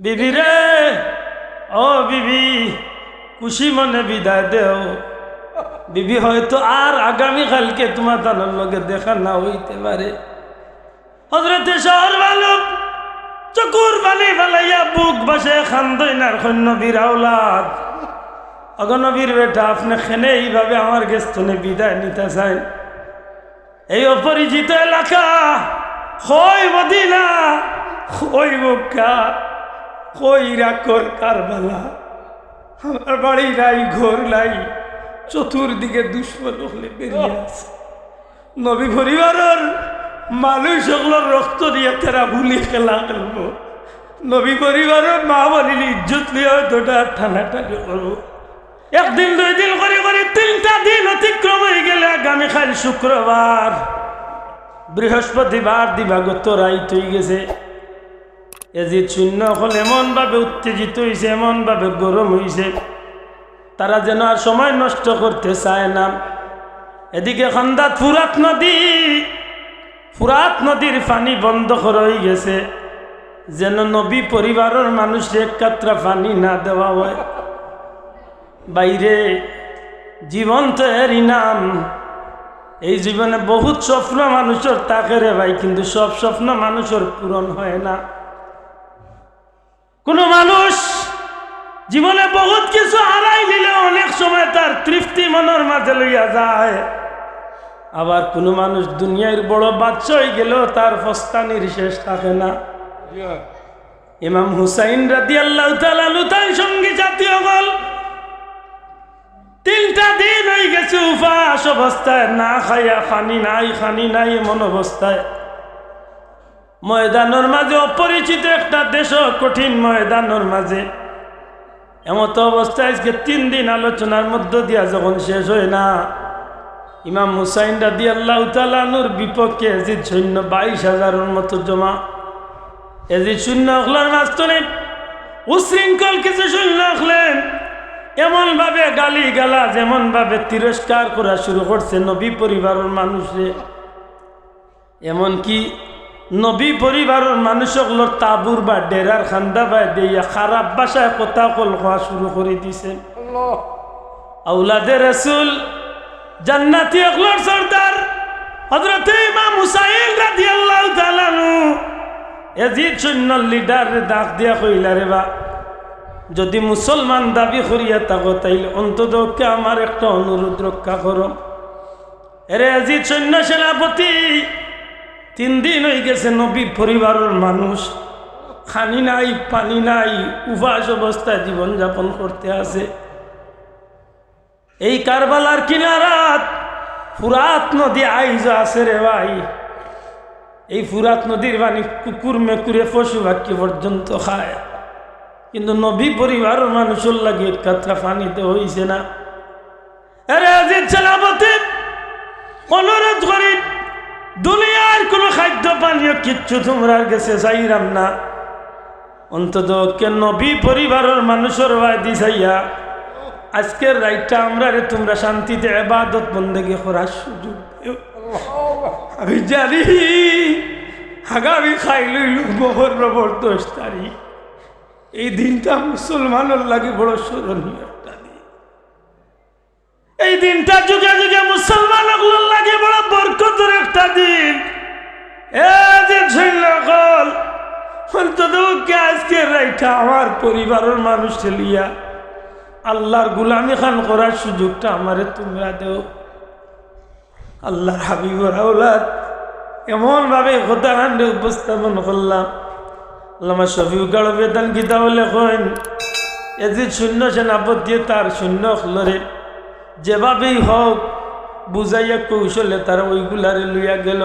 বিবি রে, ও বিবি, খুশি মনে বিদায় দেও। বিবি হয়তো আর আগামী কালকে তোমার তানোর লগে দেখা না হইতে পারে। হজরতে শহর বালক, চকুর পানি ফেলাইয়া বুক বাসে খান্দইনার সৈন্য বিরাউলাদ অগনবীর বেটা, আপনি খেনে এইভাবে আমার গেস্তনে বিদায় নিতে চাই এই অপরিচিত এলাকা হয় মদিনা হয় মক্কা। কই রাকর কারবালা। আমার বাড়ি নাই, ঘর নাই, চতুর্দিকে দুশ্মন হলে বেরিয়ে আছে। নবী পরিবারের মানুষ ওগুলোর রক্ত দিয়ে তারা ভুলি খেলা খেলব নবী পরিবারের মা বলিল ইজ্জত নিয়ে হয়তোটা টানাটানি করব। একদিন দুই দিন করে করে তিনটা দিন অতিক্রম হয়ে গেলে আগামীকাল শুক্রবার। বৃহস্পতিবার দিবাগত রাইত হয়ে গেছে। এজিদ শূন্য হল এমনভাবে উত্তেজিত হয়েছে এমনভাবে গরম হয়েছে তারা যেন আর সময় নষ্ট করতে চায় না। এদিকে খান্দাত ফুরাত নদী, ফুরাত নদীর পানি বন্ধ হয়ে গেছে। যেন নবী পরিবারের মানুষের এক কাত্রা পানি না দেওয়া হয়। বাইরে জীবন তো এর ইনাম এই জীবনে বহুত স্বপ্ন মানুষের তাকে রে ভাই, কিন্তু সব স্বপ্ন মানুষের পূরণ হয় না। কোনো মানুষ জীবনে বহুত কিছু হারাই দিলে অনেক সময় তার তৃপ্তি মনের মাঝে লইয়া যায়। আবার কোনো মানুষ দুনিয়ার বড় বাচ্চা হয়ে গেলেও তার ফস্তানির শেষ থাকে না। ইমাম হুসাইন রাদি আল্লাহ তাই সঙ্গী জাতীয় গল। তিনটা দিন হয়ে গেছে উপাস অবস্থায়, না খাইয়া, খানি নাই খানি নাই, এমন অবস্থায়। ময়দানের মাঝে, অপরিচিত একটা দেশ কঠিন ময়দানের মাঝে। এমত অবস্থায় আজকে তিন দিন আলোচনার মধ্য দিয়া যখন শেষ হয় না, ইমাম হুসাইন রাদি আল্লাহ তালানুর বিপক্ষে এজিদ সৈন্য বাইশ হাজারের মতো জমা। এজিদ শূন্য অখলার মাস্তনে উশৃঙ্খল কিছু শূন্য অখলেন এমনভাবে গালি গালা যেমনভাবে তিরস্কার করা শুরু করছে নবী পরিবারের মানুষে। এমনকি নবী পরিবারের মানুষগুলোর তাবুর বা ডেরার খান্দা বা দিয়া খারাপ বাসায় কথা কল হওয়া শুরু করে দিছে। আউলাদে রসুল জান্নাতি অকলর সর্দার হজরত ইমাম হুসাইন রাদিয়াল্লাহু তাআলা নু এজিদ সৈন্য লিডার ডাক দিয়া কইলা রে বা যদি মুসলমান দাবি করিয়া থাকো তাইলে অন্ততকে আমার একটা অনুরোধ রক্ষা করো। এরে আজিত সৈন্য সেনাপতি তিন দিন হয়ে গেছে নবী পরিবারের মানুষ। খানি নাই, পানি নাই, উপাস অবস্থায় জীবনযাপন করতে আছে এই কারবালার কিনারাত ফুরাত নদী আইজ আছে রে ভাই। এই ফুরাত নদীর পানি কুকুর মেকুরে পশু পাখি পর্যন্ত খায়। কিন্তু নবী পরিবারের মানুষের লাগে এক কাতরা পানিতে হইছে না। আরে আজিজ সেনাপতি, অনুরোধ করি দুনিয়ার কোনো খাদ্য পানীয় কিচ্ছু তোমরা গেছে চাইরাম না। অন্তত কে নবী পরিবারের মানুষের বাদি চাইয়া আজকের রাইটটা আমরা রে তোমরা শান্তিতে এবাদত বন্দেগি করার সুযোগ। আমি জানি আগামী খাই লইল মোহর নবর দশ তারিখ এই দিনটা মুসলমানের লাগে বড় স্মরণীয়। এই দিনটা যুগে যুগে মুসলমানগুলোর লাগে বড় বরকতের একটা দিন। এ আজকে রাইটা আমার পরিবারের মানুষ লিয়া আল্লাহর গুলামি খান করার সুযোগটা আমারে তোমরা দেও। আল্লাহর হাবিবর আউলাদ এমনভাবে হতাহান্ডে উপস্থাপন করলাম। আল্লামা শফিউ গাড় বেতন গীতা বলে কইন এজি শূন্য সেনাপতি, তার শূন্য হলরে যেভাবেই হোক, বুঝাইয়া কৌশলে তারা ওইগুলারে লইয়া গেল।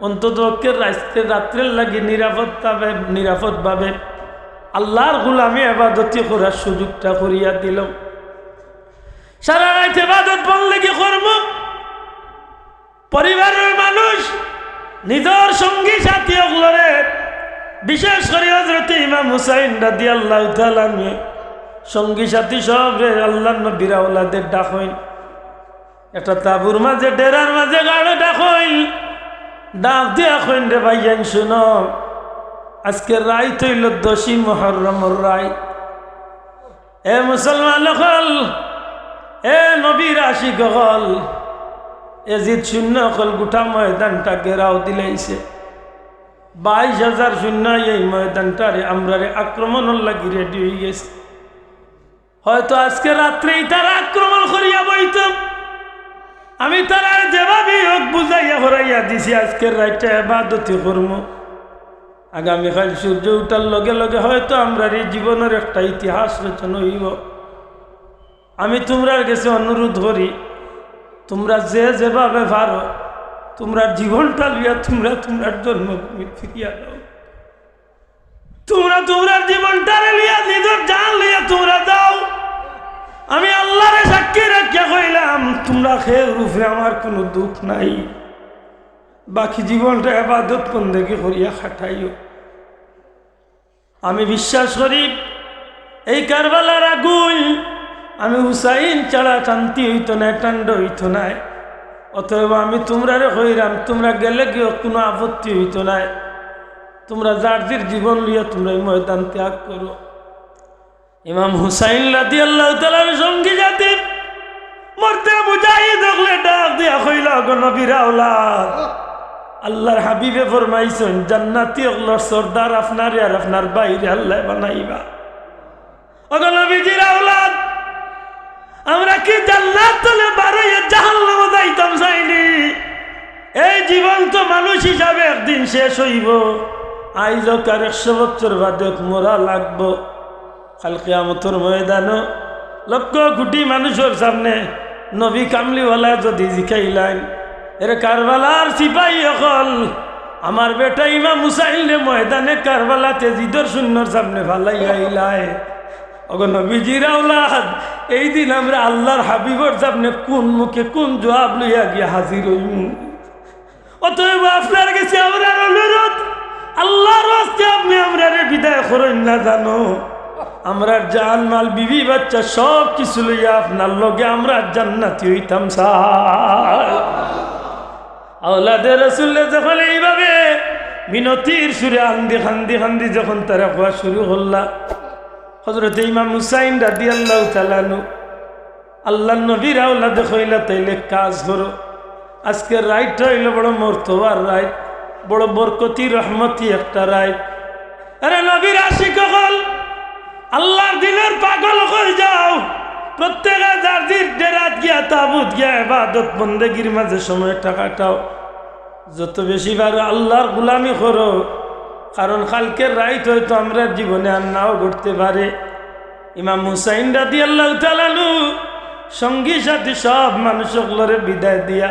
অন্তত রাত্রে রাত্রের লাগে নিরাপদভাবে নিরাপদভাবে আল্লাহর গুলামি আবাদতি করার সুযোগটা করিয়া দিল। সারা রাত এবাদত বললে কি করব। পরিবারের মানুষ, নিজের সঙ্গী সাথী বিশেষ করে হজরত ইমাম হুসাইন রাদি আল্লাহ তালামে সঙ্গী সাথী সব রে আল্লাহ নবীরা ওলাদের ডাক হইন একটা তাবুর মাঝে, ডেরার মাঝে গাড়ে ডাক ডাক দিয়া কইন রে ভাইয়ান, শুনো আজকের রায় তৈল দোষী মহরমর রায়। এ মুসলমান হল এ নবীর আশিক হল এজিদ শূন্য হল গোটা ময়দানটা গেরাও দিলাইছে। বাইশ হাজার শূন্য এই ময়দানটারে আমরা আক্রমণ লাগি রেডি হয়ে গেছে। হয়তো আজকে রাত্রেই তারা আক্রমণ করিয়া বইতাম আমি তারা যেভাবে হোক বুঝাইয়া হরাইয়া দিছি, আজকের রাইটা এবাদতি কর্ম আগামীকাল সূর্য উঠার লগে লগে হয়তো আমরা এই জীবনের একটা ইতিহাস রচনা হইব। আমি তোমরার কাছে অনুরোধ করি, তোমরা যে যেভাবে পারো তোমরা জীবনটা লিয়া তোমরা তোমরা জন্মভূমি ফিরিয়া দাও তোমরা তোমরা জীবনটারে লইয়া নিজের জান লইয়া তোমরা আমি আল্লাহরে সাক্ষী রাখিয়া কইলাম, তোমরা খেয়ে রূপে আমার কোনো দুঃখ নাই। বাকি জীবনটা আবাদত বন্দেকে করিয়া খাটাইও। আমি বিশ্বাস করি, এই কারবালার আগুন আমি হুসাইন ছাড়া শান্তি হইতো না টান্ড হইতো না। অতএব আমি তোমরারে হইরাম তোমরা গেলে গিয়ে কোনো আপত্তি হইতো না। তোমরা যার জীবন লিয়ে তোমরা ময়দান ত্যাগ করো। ইমাম হুসাইন লাদি আল্লাহ তালার সঙ্গী জাতি। মরতে বুঝাই দেখলে ডাক দিয়া কইল নবীর আওলাদ। আল্লাহর হাবিবে ফরমাইছেন, জান্নাতি অগলর সর্দার আপনার আর আপনার বাইরে আল্লাহ বানাইবা। অগল নবীজির আওলাদ, আমরা কি জান্নাত তলে বারোয় জাহান্নাম যাইতাম চাইনি এই জীবন তো মানুষ হিসাবে একদিন শেষ হইব। আইজ কার একশো বছর বাদে মোরা লাগবো। কালকে আমতর ময়দান লক্ষ কোটি মানুষের সামনে নবী কামলিওয়ালা যদি জিকাইলেন, এর কারবালার সিপাহী অকল। আমার বেটা ইমাম মুসাইল ময়দানে কারবালাতে জিদর শূন্যর সামনে ভালাই আইলায় অগ নবীজির আওলাদ, এই দিন আমরা আল্লাহর হাবিবর সামনে কোন মুখে কোন জবাব লইয়া গিয়া হাজির হইমু? অতএব আপনার কাছে আমরা অনুরোধ, আল্লাহর আপনি আমরা বিদায় করেন না জানো। আমরা জান মাল, বিবি, বাচ্চা, সব কিছু লইয়া আপনার লগে আমরা জান্নাতি হইতাম সার আওলাদের রসুল্লে যখন এইভাবে মিনতির সুরে আন্দি খান্দি খান্দি যখন তারা হওয়া শুরু হল্লা হজরত ইমাম হুসাইন রাদি আল্লাহ তালানু আল্লাহ নবীর আওলাদে হইলা তাইলে কাজ করো। আজকের রাইট হইল বড় মর্তবার রাইট, বড় বরকতি, রহমতি একটা রাইট। আরে নবীর আশিক আল্লাহর দিনের পাগল হয়ে যাও। প্রত্যেকে দিন ডেরাত গিয়া তাবুত গিয়া এবাদত বন্দেগির মাঝে সময়টা কাটাও যত বেশি পারো আল্লাহর গুলামি করো। কারণ কালকের রাইট হয়তো আমরা জীবনে আর নাও ঘটতে পারে। ইমাম হুসাইন রাদি আল্লাহ তালানু সঙ্গী সাথী সব মানুষগুলোরে বিদায় দিয়া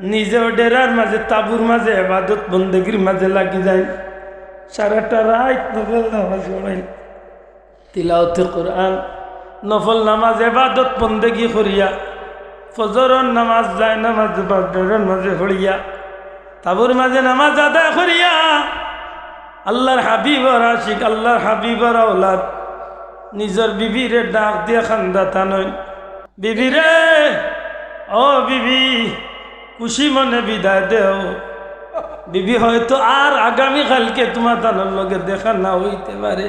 নিজেও ডেরার মাঝে, তাবুর মাঝে এবাদত বন্দেগির মাঝে লাগি যায়। সারাটা রাত নফল নামাজ পড়াই তিলাওতে কোরআন, নফল নামাজ, এবাদত, বন্দেগি করিয়া, ফজরর নামাজ, যায় নামাজ বাডের মাঝে পড়িয়া, তাবুর মাঝে নামাজ আদায় করিয়া, আল্লাহর হাবিবর আশিক আল্লাহর হাবিবর আওলাদ, নিজের বিবিরে ডাক দিয়ে খান্দা তানই বিবিরে, ও বিবি, খুশি মনে বিদায় দেও। বিবি হয়তো আর আগামী কালকে তোমার তানোর লগে দেখা না হইতে পারে।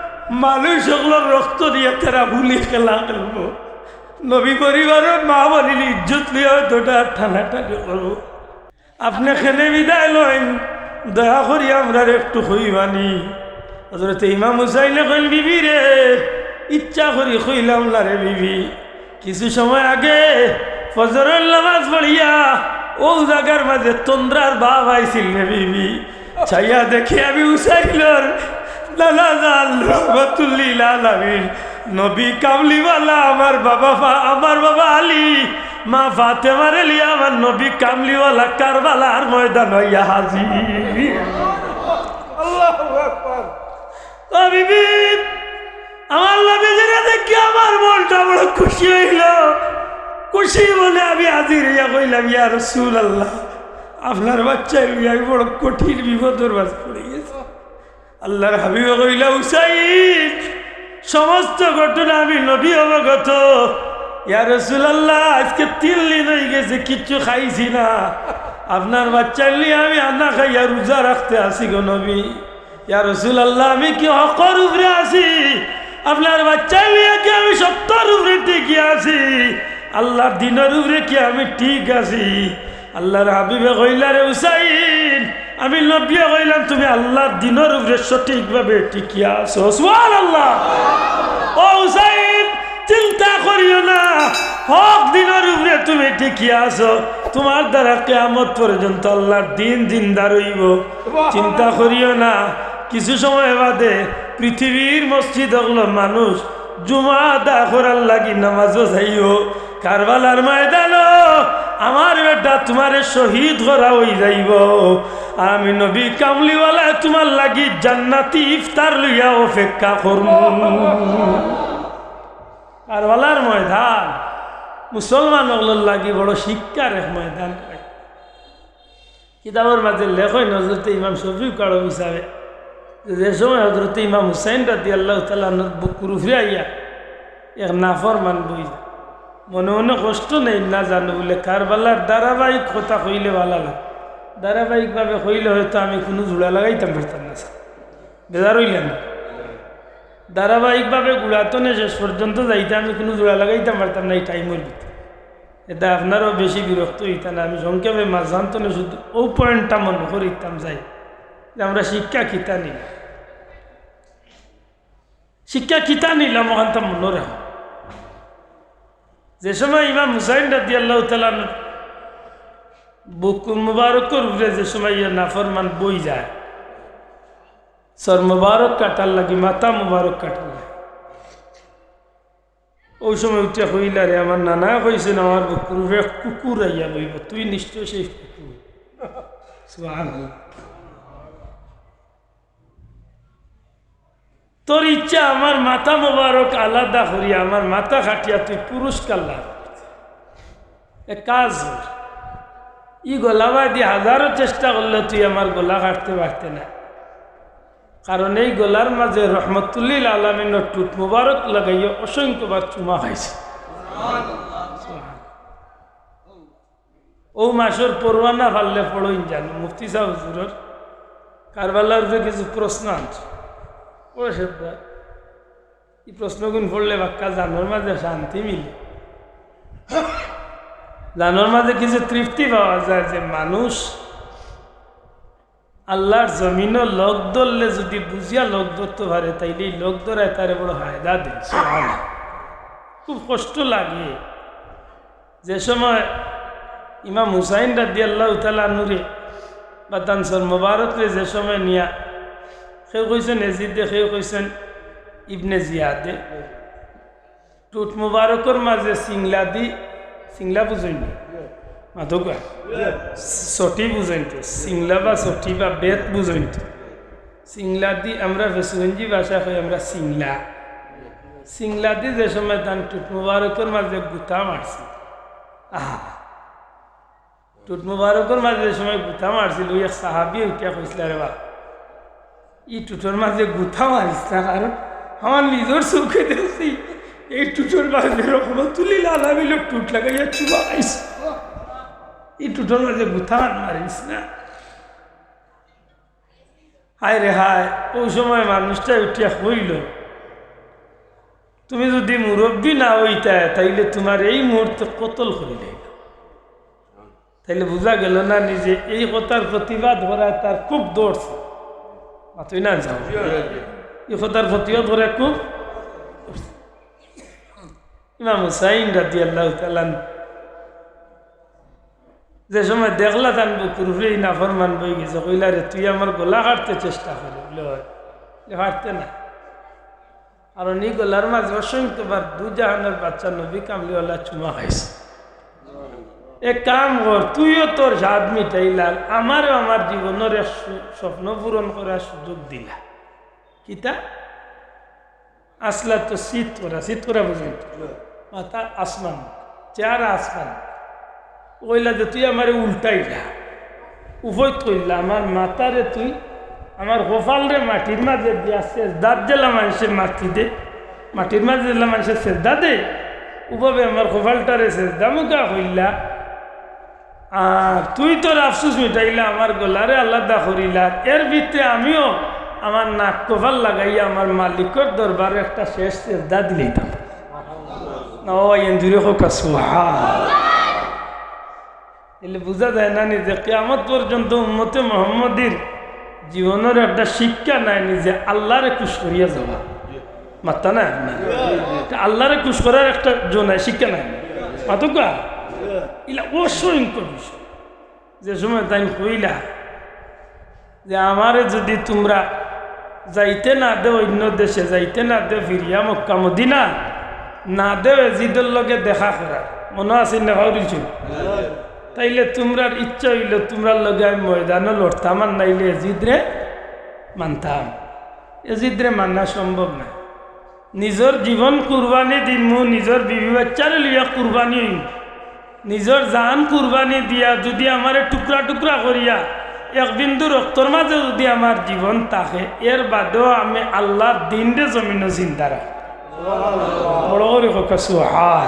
মানুষ সকলের রক্ত দিয়ে তারা ভুলি খেলা খেলব নবী পরিবারের মা বলিল ইজ্জত লিয়ে হয়তো টানাটানি করব। আপনি খেলে বিদায় লইন দয়া করি আমরা একটু হইবানি। হজরত ইমাম হুসাইনে কইল, বিবি রে, ইচ্ছা করি কইলাম না রে বিবি। কিছু সময় আগে ফজরের নামাজ পড়িয়া ও জায়গার মাঝে তন্দ্রার বাপ আইছিল রে বিবি। ছাইয়া দেখি আমি উসাইলর রহমতুল্লিল আলামিন নবী কামলিওয়ালা আমার বাবা আমার বাবা আলী। মা ফাতেমার লিয়া আমার নবী কামলিওয়ালা কারবালার ময়দান হইয়া ও আমার নবীজিরা দেখি আমার মনটা বড় খুশি হইল। খুশি বলে আমি হাজির হইয়া কইলাম ইয়া রসুল আল্লাহ আপনার বাচ্চা আমি বড় কঠিন বিপদের মাঝে পড়ে গেছে। আল্লাহর হাবিবে কইলা উসাইদ সমস্ত ঘটনা আমি নবী অবগত। ইয়া রসুল আল্লাহ আজকে তিন দিন হয়ে গেছে, কিচ্ছু খাইছি না। আপনার বাচ্চা নিয়ে আমি আন্না খাইয়া রোজা রাখতে আসি গো নবী। ইয়া রসুল আল্লাহ আমি কি হকর উপরে আছি আপনার বাচ্চা নিয়ে কি আমি সত্তর উপরে টিকে আছি আল্লাহর দিনের উপরে কি আমি ঠিক আছি? আল্লাহর হাবিবে কইলা রে উসাইন আমি নবিয়া কইলাম তুমি আল্লাহর দিনের উপরে সঠিকভাবে টিকিয়া আছো। সুবহান আল্লাহ ও উসাইন চিন্তা করিও না হক দিনের উপরে তুমি টিকিয়া আছো। তোমার দ্বারা কেয়ামত পর্যন্ত আল্লাহর দিন জিন্দা রইব। চিন্তা করিও না কিছু সময় বাদে পৃথিবীর মসজিদ হলো মানুষ জুমা দা করার লাগি নামাজও যাইও। কারবালার ময়দান আমার বেটা তোমার শহীদ করা হয়ে যাইব। আমি নবী কামলিওয়ালা তোমার লাগি জান্নাতি ইফতার লইয়া অপেক্ষা করব কারবালার ময়দান, মুসলমান ওগুলোর লাগি বড় শিক্ষার এক ময়দান। কিতাবের মাঝে লেখই নজরতে ইমাম শফিক কাড়ো হিসাবে, যে সময় হজরত ইমাম হুসাইন রাতি আল্লাহ তাল্লাহ বুকুর আইয়া এক নাফর মান বই, মনে মনে কষ্ট নেই না জানো বলে কারবালার ধারাবাহিক কথা কইলে ভালো লাগে। ধারাবাহিকভাবে কইলে হয়তো আমি কোনো জোড়া লাগাইতাম পারতাম না, স্যার। বেজার হইলেন না ধারাবাহিকভাবে গুড়াতনে শেষ পর্যন্ত যাইতে আমি কোনো জোড়া লাগাইতাম পারতাম না এই টাইমের ভিতরে। এটা আপনারও বেশি বিরক্ত হইতাম না, আমি সংক্ষেপে মাছ জানতনে শুধু ও পয়েন্টটা মনে করিতাম, যাই। আমরা শিক্ষা কিতা নিলাম। শিক্ষা কিতা নিলাম ওখানটা মনে রাখো। যে সময় ইমাম হুসাইন রাদি আল্লাহ বুক মুবারকর উপরে যে সময় ইয়ে নাফরমান বই যায়। সর মুবারক কাটার লাগি মাথা মুবারক কাটার লাগে ওই সময় উঠে কইলা রে, আমার নানা কইছেন আমার বুকুর উপরে কুকুর আইয়া বইব, তুই নিশ্চয় সেই কুকুর? তোর ইচ্ছা আমার মাথা মোবারক আলাদা করি, আমার মাথা খাটিয়া তুই পুরস্কার লাভ কাজ। ই গোলাবা দিয়ে হাজারো চেষ্টা করলে তুই আমার গোলা কাটতে পারতে না। কারণ এই গোলার মাঝে রহমতুল্লিল আলমিনের টুট মুবারক লাগাইয়া অসংখ্যবার চুমা খাইছে। ও মাসের পড়ুয়ানা ফাললে পড়ইন জানো, মুফতি সাহ কারবালার যে কিছু প্রশ্ন আনছে। ও সেবা এই প্রশ্নগুণ পড়লে বাক্কা জানোর মাঝে শান্তি মিলে। জানোর মাঝে কিছু তৃপ্তি পাওয়া যায় যে মানুষ আল্লাহর জমিনও লোক ধরলে যদি বুঝিয়া লোক ধরতে পারে, তাইলে এই লোক ধরায় তারে বড় হায়দা সুবহানাল্লাহ। খুব কষ্ট লাগে যে সময় ইমাম হুসাইন রাদি আল্লাহ তালা নুরে বা তানসর মোবারকরে যে সময় নিয়া সেও কইছেন এজিদে সেও কইছেন, ইবনে জিয়াদে টুট মুবারকর মাঝে সিংলা দি সিংলা বুঝইনি মাধুকা সটি বুঝইনতে সিংলা বা সটি বা বেত বুঝইনতে সিংলা দি আমরা ভেসুগঞ্জি ভাষা কই আমরা সিংলা। সিংলা দি যে সময় তান টুট মুবারকর মাঝে গুতা মারছি আহা। টুট মুবারকর মাঝে যে সময় গুতা মারছিল ওই এক সাহাবি ওইটা কইছিল রে বা ই টুটোর মাঝে গুথা মারিস না কারণ আমার নিজের চোখে দেখছি এই টুটোর মাঝে রহমতুল্লিল আলামী লোক টুট লাগাইয়া চুবা খাইস। এই টুটোর মাঝে গুথা মারিস না? হায় রে হায় ওই সময় মানুষটা উঠিয়া হইল তুমি যদি মুরব্বী না হইতা তাইলে তোমার এই মুহূর্তে কতল করিলে তাইলে বোঝা গেল না নিজে এই কথার প্রতিবাদ করায় তার খুব দৌড়ছে তুই না যাও। এই কথার প্রতিবাদ করে খুব ইমাম হুসাইন রাদি আল্লাহ যে সময় দেখলা তান বুকুরে নাফর মান বই গেছে, কইলা রে, তুই আমার গোলা কাটতে চেষ্টা করি। বলে কাটতে না। কারণ এই গোলার মাঝে অসংখ্যবার দু জাহানের বাচ্চা নবী কামলিওয়ালা চুমা খাইছে। এক কাম কর, তুইও তোর স্বাদ মিটাইলাল আমারও আমার জীবনের স্বপ্ন পূরণ করার সুযোগ দিলা। কিতা? আসলা তো শীত করা শীত করা বুঝলেন মাথা আসমান, চেহারা আসমান। কইলা যে তুই আমার উল্টাইলা, উভয় কইলা, আমার মাথারে তুই, আমার গোপাল রে মাটির মাঝে দিয়া দাঁত জেলা মানুষের মাটি দে মাটির মাঝে জেলা মানুষের সেজদা দে উভাবে আমার গোপালটারে সেজদা মুখা কইলা, আর তুই তোর আফসুস মিটাইলা, আমার গলারে আলাদা করিলা। এর ভিতরে আমিও আমার নাক কপাল লাগাইয়া, আমার মালিকর দরবারে একটা শেষ সেজদা দিলাম। এন্দুরে হোক এলে বোঝা যায় না নিজে কেমত পর্যন্ত উম্মতে মোহাম্মদীর জীবনের একটা শিক্ষা নাই নিজে আল্লাহরে খুশ করিয়া যাওয়া মাত্তা না আল্লাহরে খুশ করার একটা জো নাই শিক্ষা নাই মাতুকা ইলা অসংখ্য বিষয় যে সময় তাই কইলা যে আমারে যদি তোমরা যাইতে না দে অন্য দেশে যাইতে না দে ফিরিয়া মক্কা মদিনা না দেও এজিদের লগে দেখা করার মনে আছে না হরিছ তাইলে তোমরার ইচ্ছা হইল তোমরার লগে আমি ময়দানে লড়তাম, আর নাইলে এজিদরে মানতাম। এজিদরে মানা সম্ভব না। নিজর জীবন কুরবানি দিমু নিজর বিবি বাচ্চারে লিয়া কুরবানি হইম। নিজর জান কুরবানি দিয়া যদি আমার টুকরা টুকরা করিয়া, এক বিন্দু রক্তর মাঝে যদি আমার জীবন থাকে এর বাদেও আমি আল্লাহর দিন রে জমিন চিন্তা রাখ। বড় করে হোক সুহান